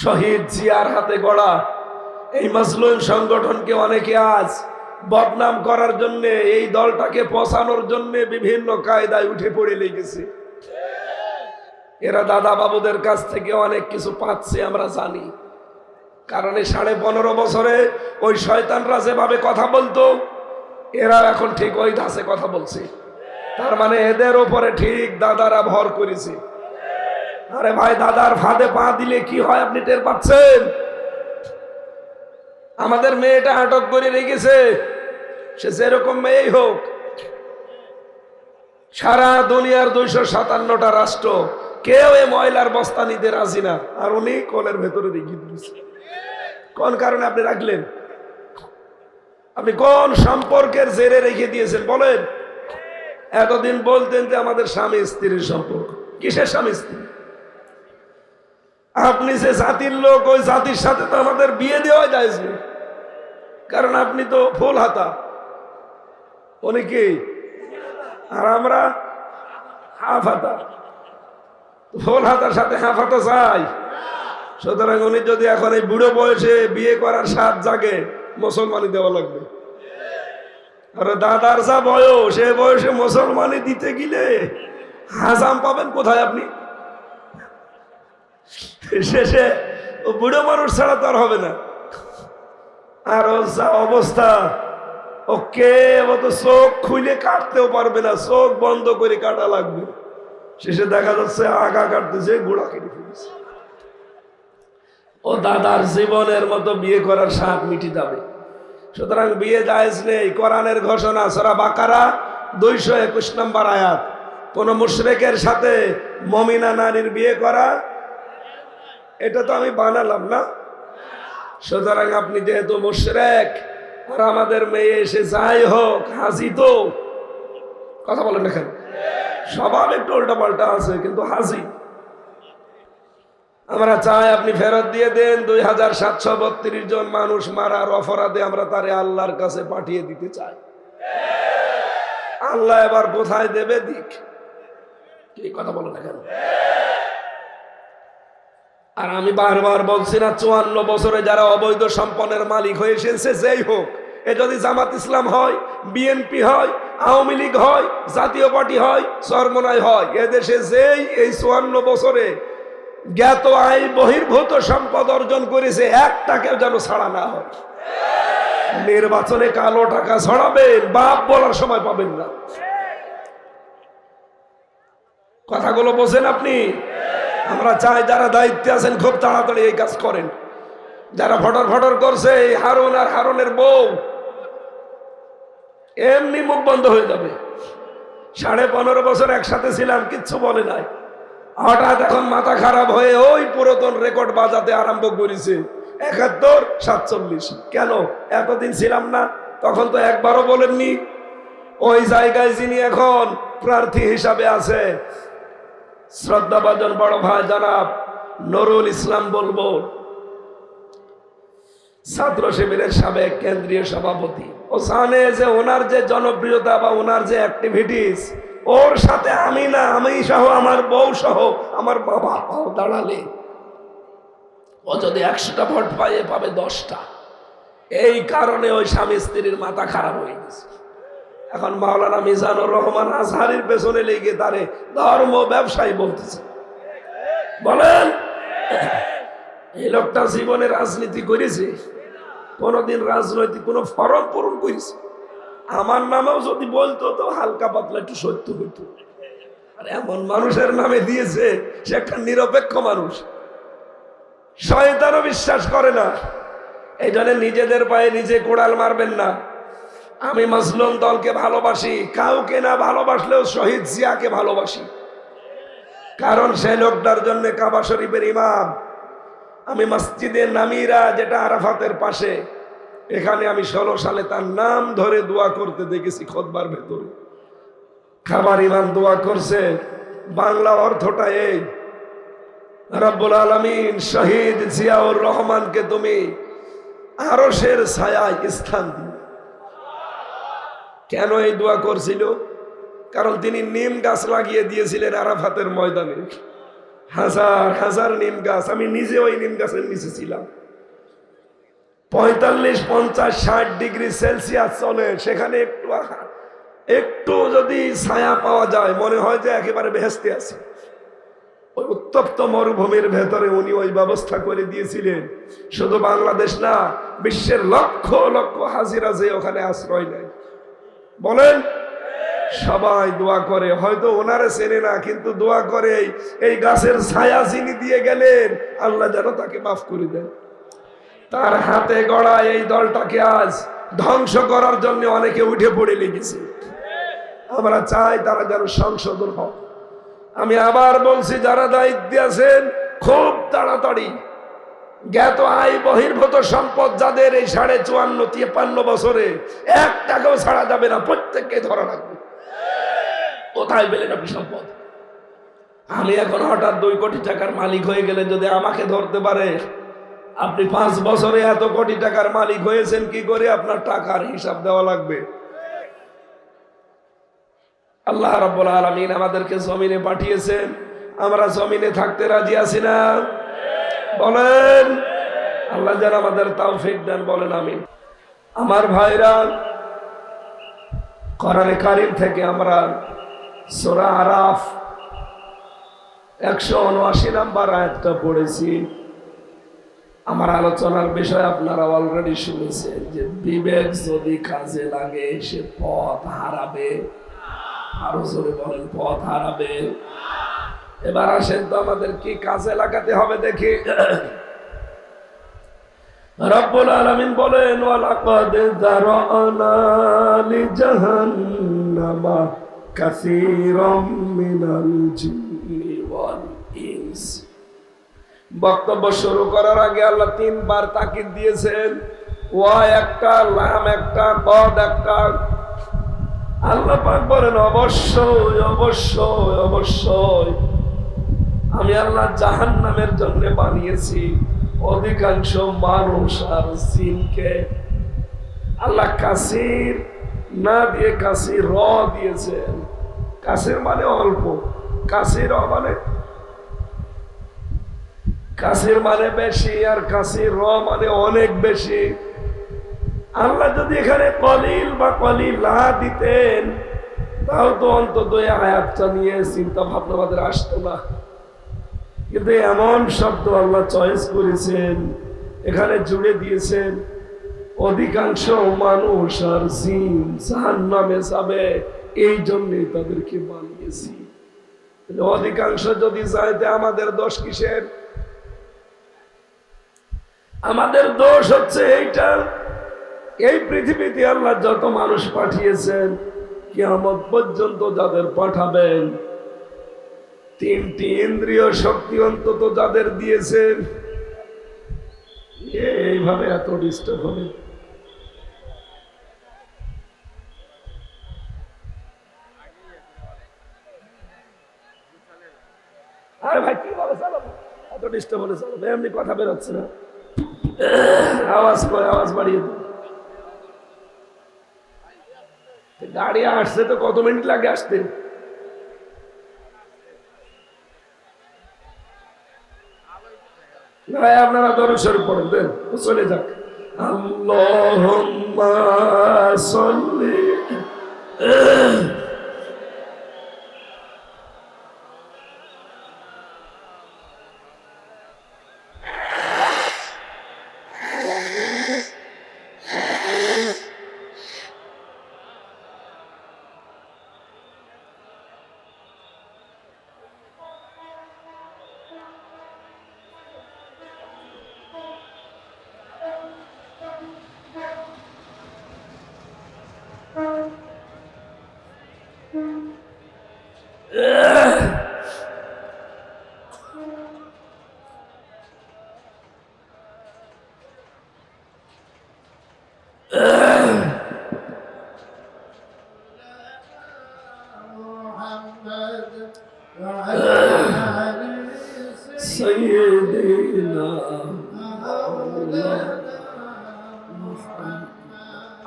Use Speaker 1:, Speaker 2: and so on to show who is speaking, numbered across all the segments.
Speaker 1: শহীদ জিয়ার হাতে গড়া। এই মাজলুম সংগঠনকে অনেকে আজ বদনাম করার জন্য, এই দলটাকে পচানোর জন্য বিভিন্ন কায়দায় উঠে পড়ে লেগেছে। এরা দাদা বাবুদের কাছ থেকে অনেক কিছু পাচ্ছে, আমরা জানি। কারণ এই সাড়ে পনেরো বছরে ওই শয়তানরা যেভাবে কথা বলতো এরা এখন ঠিক ওই ধাসে কথা বলছে। তার মানে এদের ওপরে ঠিক দাদারা ভর করেছে। আরে ভাই, দাদার ফাঁদে পা দিলে কি হয় আপনি টের পাচ্ছেন? আমাদের মেয়েটা আটক করে রেখেছে। সে যেরকম মেয়েই হোক, সারা দুনিয়ার দুইশো সাতান্নটা রাষ্ট্র, কেউ এ ময়লার বস্তা নিতে রাজি না। আর উনি কলের ভেতরে রেখে দিয়েছে। কোন কারণে আপনি রাখলেন? আপনি কোন সম্পর্কের জেরে রেখে দিয়েছেন? বলেন। এতদিন বলতেন যে আমাদের স্বামী স্ত্রীর সম্পর্ক। কিসের স্বামী স্ত্রী? আপনি সে জাতির লোক, ওই জাতির সাথে তো আমাদের বিয়ে দেওয়া যায় কারণ আপনি তো ফুল হাতা। উনি কি? আর আমরা হাফ হাতা। ফুল হাতার সাথে হাফ হাতা চাই। সুতরাং উনি যদি এখন এই বুড়ো বয়সে বিয়ে করার সাত জাগে, মুসলমানি দেওয়া লাগবে। আর দাদার যা বয়স, সে বয়সে মুসলমানি দিতে গেলে হাজাম পাবেন কোথায় আপনি? শেষে ও বুড়ো মানুষ ছাড়া তো আর হবে না। আর যা অবস্থা, ও কে ও তো চোখ খুলে কাটতেও পারবে না, চোখ বন্ধ করে কাটা লাগবে। শেষে দেখা যাচ্ছে আগা কাটতেছে গোড়া কেটে ফেলেছে। ও দাদার জীবনের মতো বিয়ে করার সাপ মিটি যাবে। সুতরাং বিয়ে জায়েজ নেই, কোরআনের ঘোষণা, সরা বাকারা, দুইশো একুশ নম্বর আয়াত। কোন মুশরেকের সাথে মমিনা নারীর বিয়ে করা এটা তো আমি বানালাম না। সুতরাং আপনি যেহেতু মুশরেক, আর আমাদের মেয়ে এসে যাই হোক হাসি তো। কথা বলেন এখানে স্বভাব একটু উল্টা পাল্টা আছে, কিন্তু হাসি আমরা চাই আপনি ফেরত দিয়ে দেন, দুই হাজার সাতশো বত্রিশ জন মানুষ মারার অপরাধে আমরা তারে আল্লাহর কাছে পাঠিয়ে দিতে চাই। আল্লাহ এবার কোথায় দেবে দিক? কি কথা বলো না কেন? আর আমি বারবার বলছি না, চুয়ান্ন বছরে যারা অবৈধ সম্পনের মালিক হয়ে এসেছে, যেই হোক, এ যদি জামাত ইসলাম হয়, বিএনপি হয়, আওয়ামী লীগ হয়, জাতীয় পার্টি হয় সরমনায় হয়, এদেশে যেই এই চুয়ান্ন বছরে জ্ঞাত আয় বহির্ভূত সম্পদ অর্জন করেছে একটাকেও যেন ছাড়া না হয়। নির্বাচনে কালো টাকা ছড়াবেন, বাপ বলার সময় পাবেন না। কথাগুলো বোঝেন আপনি? আমরা চাই যারা দায়িত্বে আছেন, খুব তাড়াতাড়ি এই কাজ করেন। যারা ফটর ফটর করছে, এই হারুন আর হারুনের বউ, এমনি মুখ বন্ধ হয়ে যাবে। সাড়ে পনেরো বছর একসাথে ছিলাম, কিচ্ছু বলে নাই। হঠাৎ এখন মাথা খারাপ হয়ে ওই পুরাতন রেকর্ড বাজাতে আরম্ভ করেছে। একাত্তর, সাতচল্লিশ। কেন? এতদিন ছিলাম না। তখন তো একবারও বলেননি। ওই জায়গায় যিনি এখন প্রার্থী হিসাবে আছে শ্রদ্ধাভাজন বড় ভাই জানাব, নুরুল ইসলাম বলব, ছাত্র শিবিরের সাবেক কেন্দ্রীয় সভাপতি। ও জানে যে ওনার যে জনপ্রিয়তা বা ওনার যে অ্যাক্টিভিটিস ওর সাথে আমি না, আমি সহ, আমার বউ সহ, আমার বাবা পাও দাঁড়ালে, ও যদি একশোটা ভোট পায় পাবে দশটা। এই কারণে ওই স্বামী স্ত্রীর মাথা খারাপ হয়ে গেছে। এখন মাওলানা মিজানুর রহমান আজহারির পেছনে লেগে তারে ধর্ম ব্যবসায়ী বলতেছে। বলেন, এই লোকটা জীবনে রাজনীতি করেছে, কোনোদিন রাজনৈতিক কোনো ফরম পূরণ করেছে। আমার নামেও যদি বলতো তো হালকা পাতলা একটু সত্য হইতো। আর এমন মানুষের নামে দিয়েছে, সে একটা নিরপেক্ষ মানুষ। শয়তানও বিশ্বাস করে না। এই নিজেদের পায়ে নিজে কোড়াল মারবেন না। আমি মজলুম দলকে ভালোবাসি, কাউকে না ভালোবাসলেও শহীদ জিয়াকে ভালোবাসি। কারণ সে লোকটার জন্য কাবা শরীফের ইমাম। আমি মসজিদে নামিরা যেটা আরাফাতের পাশে, এখানে আমি ষোলো সালে তার নাম ধরে দোয়া করতে দেখেছি খোদবার ভেতরে। খাবার ইমাম দোয়া করছে, বাংলা অর্থটা এই, রব্বুল আলমিন, শহীদ জিয়াউর রহমানকে তুমি আরসের ছায়ায় স্থান দিও। কেন এই দোয়া করছিল? কারণ তিনি নিম গাছ লাগিয়ে দিয়েছিলেন আরাফাতের ময়দানে। হাজার হাজার নিম গাছ, আমি নিজে ওই নিম গাছের নিচে ছিলাম। পঁয়তাল্লিশ, পঞ্চাশ, ষাট ডিগ্রি সেলসিয়াস চলে, সেখানে একটু একটু যদি ছায়া পাওয়া যায়, মনে হয় যে একেবারে বেহেস্তে আছে। ওই উত্তপ্ত মরুভূমির ভেতরে উনি ওই ব্যবস্থা করে দিয়েছিলেন। শুধু বাংলাদেশ না, বিশ্বের লক্ষ লক্ষ হাজিরা যে ওখানে আশ্রয় নেয়। বলেন? সবাই দোয়া করে। হয়তো ওনারে চেনে না, কিন্তু দোয়া করে এই গাছের ছায়া চিনি দিয়ে গেলেন, আল্লাহ যেন তাকে মাফ করে দেন। তার হাতে গড়া এই দলটাকে আজ ধ্বংস করার জন্য অনেকে উঠে পড়ে লেগেছে। আমরা চাই তারা যেন সংশোধন হয় আমি আবার বলছি, যারা দায়িত্বে আছেন, খুব তাড়াতাড়ি জ্ঞাত আয় বহির্ভূত সম্পদ যাদের এই সাড়ে চুয়ান্ন, তিপ্পান্ন বছরে এক টাকাও ছাড়া যাবে না, প্রত্যেককে ধরা রাখবে কোথায় পেলেন আপনি সম্পদ? আমি এখন হঠাৎ দুই কোটি টাকার মালিক হয়ে গেলে যদি আমাকে ধরতে পারে, আপনি পাঁচ বছরে এত কোটি টাকার মালিক হয়েছেন, কি করে আপনার টাকার হিসাব দেওয়া লাগবে? আল্লাহ রাব্বুল আলামিন আমাদেরকে জমিনে পাঠিয়েছেন। আমরা জমিনে থাকতে রাজি আছি না। বলেন। আল্লাহ যেন আমাদের তাওফিক দেন, বলেন আমিন। আমার ভাইরা, কোরআনে কারিম থেকে আমরা সোরা আরাফ একশো উনআশি নাম্বার আয়াতটা পড়েছি। আমার আলোচনার বিষয় আপনারা অলরেডি শুনেছেন যে বিবেক যদি কাজে লাগে, সে পথ হারাবে। আরও জোরে বলেন, পথ হারাবে। এবার আসেন তো আমাদের কি কাজে লাগাতে হবে দেখি। রব্বুল বলেন বক্তব্য শুরু করার আগে আল্লাহ তিনবার তাকিদ দিয়েছেন। ওয়া একটা, লাম একটা, কদ একটা। আল্লাহ পাক বলেন, অবশ্যই অবশ্যই অবশ্যই। আমি আল্লাহ জাহান নামের জন্য বানিয়েছি। অধিকাংশ মানুষ আর জিনকে আল্লাহ কাসির না দিয়ে কাসির র দিয়েছেন। কাসির মানে অল্প, কাসির মানে কাসির মানে বেশি আর কাসির র মানে অনেক বেশি। আল্লাহ যদি এখানে কলিল বা কলিল না দিতেন তাও তো অন্তত আয়াতটা নিয়ে চিন্তা ভাবনা আমাদের আসতো না। কিন্তু এমন শব্দ আল্লাহ চয়েস করেছেন, এখানে জুড়ে দিয়েছেন, অধিকাংশ মানুষ আর জিন নামে যাবে, এই জন্যই তাদেরকে বানিয়েছি। অধিকাংশ যদি চাইতে আমাদের দোষ কিসের? আমাদের দোষ হচ্ছে এইটা, এই পৃথিবীতে আল্লাহ যত মানুষ পাঠিয়েছেন, কিয়ামত পর্যন্ত যাদের পাঠাবেন তিনটি ইন্দ্রিয় শক্তি অন্তত যাদের দিয়েছেন এইভাবে এত ডিস্টার্ব হবে? আরে এত এমনি কথা বেরোচ্ছে না। আওয়াজ করে, আওয়াজ বাড়িয়ে গাড়ি আসছে তো কত মিনিট লাগে আসতে? ভাই আপনারা দরসর পড়বেন ও চলে যাক। আল্লাহুম্মা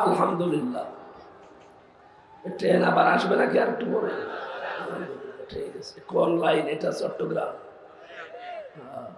Speaker 1: আলহামদুলিল্লাহ ট্রেন আবার আসবে নাকি আর একটু পরে? ঠিক আছে কোন লাইন এটা চট্টগ্রাম। হ্যাঁ।